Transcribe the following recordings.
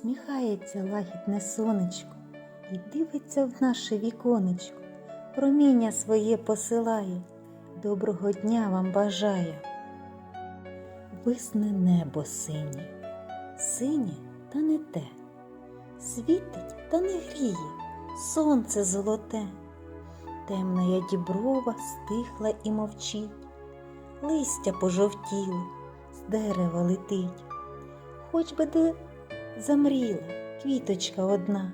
Сміхається лагідне сонечко і дивиться в наше віконечко, проміння своє посилає, доброго дня вам бажає. Висне небо синє, синє та не те, світить та не гріє, сонце золоте, темна я діброва стихла і мовчить, листя пожовтіло, з дерева летить, хоч би де замріла квіточка одна,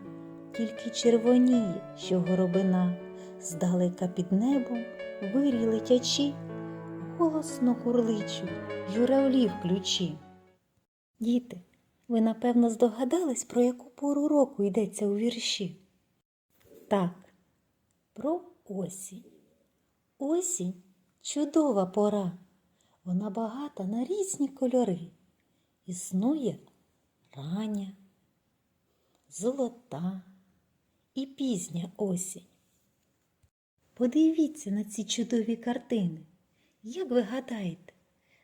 тільки червоніє, що горобина, здалека під небом вирі летячі, голосно гурличуть журавлі в ключі. Діти, ви напевно здогадались, про яку пору року йдеться у вірші? Так, про осінь. Осінь чудова пора. Вона багата на різні кольори. Існує рання, золота і пізня осінь. Подивіться на ці чудові картини. Як ви гадаєте,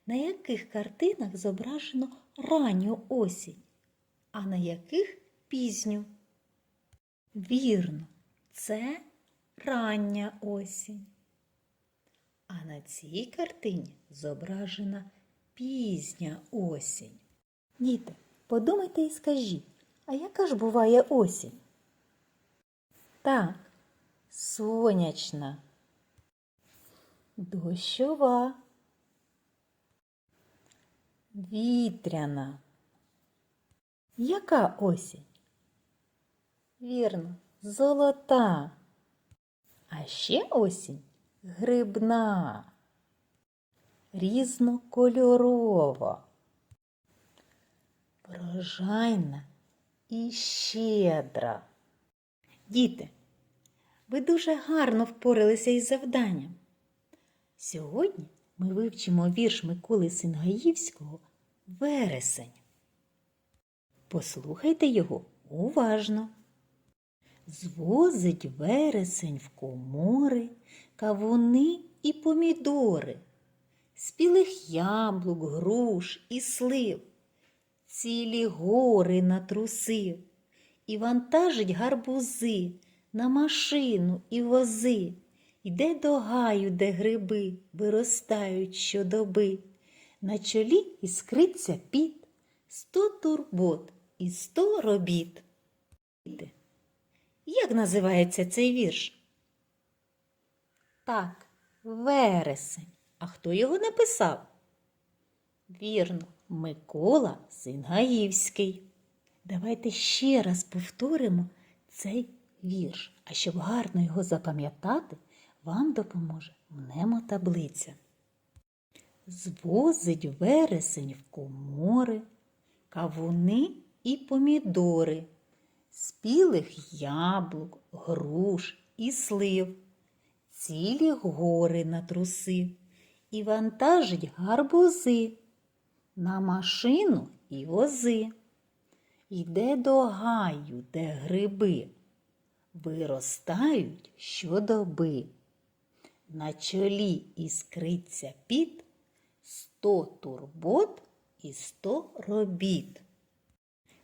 на яких картинах зображено ранню осінь, а на яких пізню? Вірно, це рання осінь. А на цій картині зображена пізня осінь. Діти, подумайте і скажіть, а яка ж буває осінь? Так, сонячна, дощова, вітряна. Яка осінь? Вірно, золота. А ще осінь грибна, різнокольорова, врожайна і щедра. Діти, ви дуже гарно впоралися із завданням. Сьогодні ми вивчимо вірш Миколи Сингаївського Вересень. Послухайте його уважно. Звозить вересень в комори, кавуни і помідори, спілих яблук, груш і слив, цілі гори натрусив, і вантажить гарбузи на машину і вози, йде до гаю, де гриби виростають щодоби. На чолі іскриться піт, сто турбот і сто робіт. Як називається цей вірш? Так, вересень. А хто його написав? Вірно, Микола Сингаївський. Давайте ще раз повторимо цей вірш. А щоб гарно його запам'ятати, вам допоможе мнемотаблиця. Звозить вересень в комори, кавуни і помідори спілих яблук, груш і слив, цілі гори натрусив і вантажить гарбузи на машину і вози. Йде до гаю, де гриби виростають щодоби. На чолі іскриться під сто турбот і сто робіт.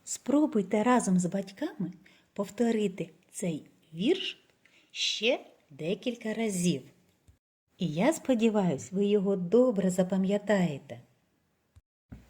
Спробуйте разом з батьками повторити цей вірш ще декілька разів. І я сподіваюся, ви його добре запам'ятаєте.